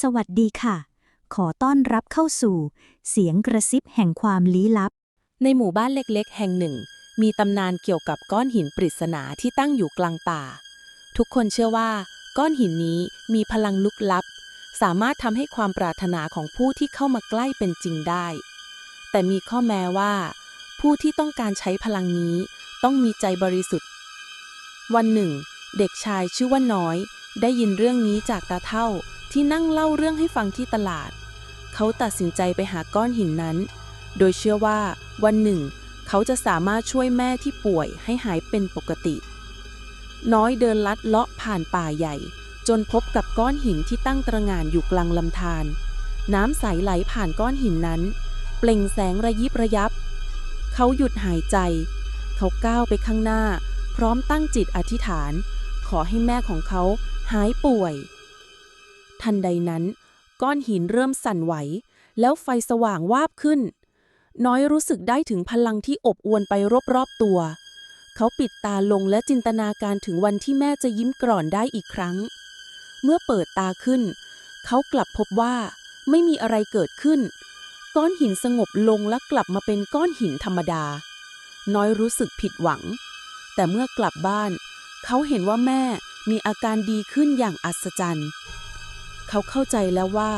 สวัสดีค่ะ ขอต้อนรับเข้าสู่ เสียงกระซิบแห่งความลี้ลับ ในหมู่บ้านเล็กๆ แห่งหนึ่ง มีตำนานเกี่ยวกับก้อนหินปริศนาที่ตั้งอยู่กลางป่า ทุกคนเชื่อว่า ก้อนหินนี้มีพลังลึกลับ สามารถทำให้ความปรารถนาของผู้ที่เข้ามาใกล้เป็นจริงได้ แต่มีข้อแม้ว่า ผู้ที่ต้องการใช้พลังนี้ต้องมีใจบริสุทธิ์ วันหนึ่ง เด็กชายชื่อว่าน้อย ได้ยินเรื่องนี้จากตาเท่า ที่นั่งเล่าเรื่องให้ฟังที่ตลาด เขาตัดสินใจไปหาก้อนหินนั้น โดยเชื่อว่าวันหนึ่ง เขาจะสามารถช่วยแม่ที่ป่วยให้หายเป็นปกติ น้อยเดินลัดเลาะผ่านป่าใหญ่ จนพบกับก้อนหินที่ตั้งตระงานอยู่กลางลำธาร น้ำใสไหลผ่านก้อนหินนั้น เปล่งแสงระยิบระยับ เขาหยุดหายใจ เขาก้าวไปข้างหน้า พร้อมตั้งจิตอธิษฐาน ขอให้แม่ของเขาหายป่วย ทันใดนั้น ก้อนหินเริ่มสั่นไหว แล้วไฟสว่างวาบขึ้น น้อยรู้สึกได้ถึงพลังที่อบอวลไปรอบๆตัว เขาปิดตาลงและจินตนาการถึงวันที่แม่จะยิ้มกร่อนได้อีกครั้ง เมื่อเปิดตาขึ้น เขากลับพบว่า ไม่มีอะไรเกิดขึ้น ก้อนหินสงบลงและกลับมาเป็นก้อนหินธรรมดา น้อยรู้สึกผิดหวัง แต่เมื่อกลับบ้าน เขาเห็นว่าแม่มีอาการดีขึ้นอย่างอัศจรรย์ เขาเข้าใจแล้วว่า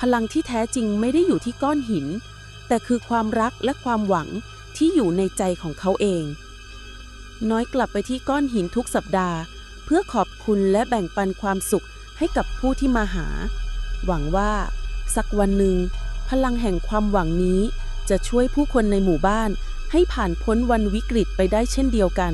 พลังที่แท้จริงไม่ได้อยู่ที่ก้อนหิน แต่คือความรักและความหวังที่อยู่ในใจของเขาเอง น้อยกลับไปที่ก้อนหินทุกสัปดาห์ เพื่อขอบคุณและแบ่งปันความสุขให้กับผู้ที่มาหา หวังว่า สักวันหนึ่ง พลังแห่งความหวังนี้จะช่วยผู้คนในหมู่บ้านให้ผ่านพ้นวันวิกฤตไปได้เช่นเดียวกัน